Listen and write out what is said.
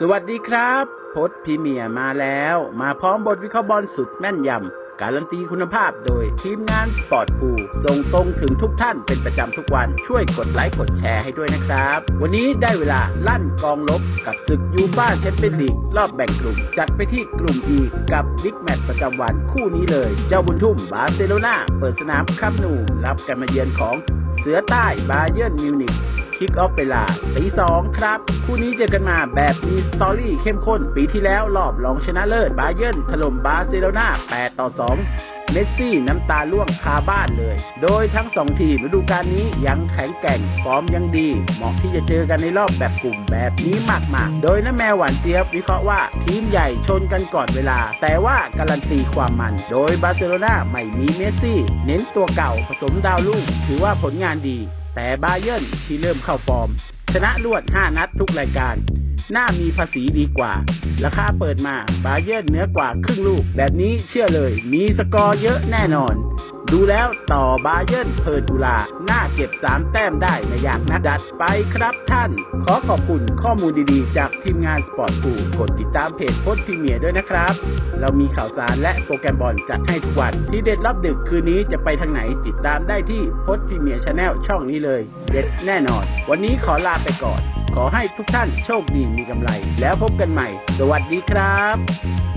สวัสดีครับพดพรีเมียมาแล้ว มาพร้อมบทวิเคราะห์บอลสุดแม่นยำ การันตีคุณภาพโดยทีมงานสปอร์ตพูส่งตรงถึงทุกท่านเป็นประจำทุกวันช่วยกดไลค์กดแชร์ให้ด้วยนะครับ วันนี้ได้เวลาลั่นกองลบกับศึกยูฟ่าแชมเปี้ยนลีกรอบแบ่งกลุ่ม จัดไปที่กลุ่ม E กับบิ๊กแมตช์ประจำวันคู่นี้เลย เจ้าบุญทุ่มบาร์เซโลนาเปิดสนามคัมนูรับการมาเยือนของเสือใต้บาเยิร์นมิวนิก คิกออฟเวลาตีสองครับ คู่นี้เจอกันมาแบบมีสตอรี่เข้มข้น ปีที่แล้วรอบรองชนะเลิศบาเยิร์นถล่มบาร์เซโลนา8ต่อ 2เมสซี่น้ำตาล่วงคาบ้านเลย โดยทั้งสองทีมฤดูกาลนี้ยังแข็งแกร่ง ฟอร์มยังดี เหมาะที่จะเจอกันในรอบแบบกลุ่มแบบนี้มากๆโดยน้าแมวหวานเจี๊ยบวิเคราะห์ว่าทีมใหญ่ชนกันก่อนเวลา แต่ว่าการันตีความมัน โดยบาร์เซโลนาไม่มีเมสซี่ เน้นตัวเก่าผสมดาวรุ่งถือว่าผลงานดี แต่บาเยิร์นที่เริ่มเข้าฟอร์ม ชนะรวด 5 นัดทุกรายการน่ามีภาษีดีกว่า ราคาเปิดมาบาเยิร์นเหนือกว่าครึ่งลูก แบบนี้เชื่อเลย มีสกอร์เยอะแน่นอน ดูแล้วต่อบาเยิร์นเพิร์ดูลาน่าเก็บ 3 แต้มได้ในอยากนักดัดไปครับท่าน ขอขอบคุณข้อมูลดีๆ จากทีมงานสปอร์ตฟูกดติดตามเพจโพสต์พรีเมียร์ด้วยนะครับ เรามีข่าวสารและโปรแกรมบอลจัดให้ทุกวัน ที่เด็ดรอบดึกคืนนี้จะไปทางไหนติดตามได้ที่โพสต์พรีเมียร์ชาแนลช่องนี้เลย เด็ดแน่นอน วันนี้ขอลาไปก่อน ขอให้ทุกท่านโชคดีมีกำไร แล้วพบกันใหม่ สวัสดีครับ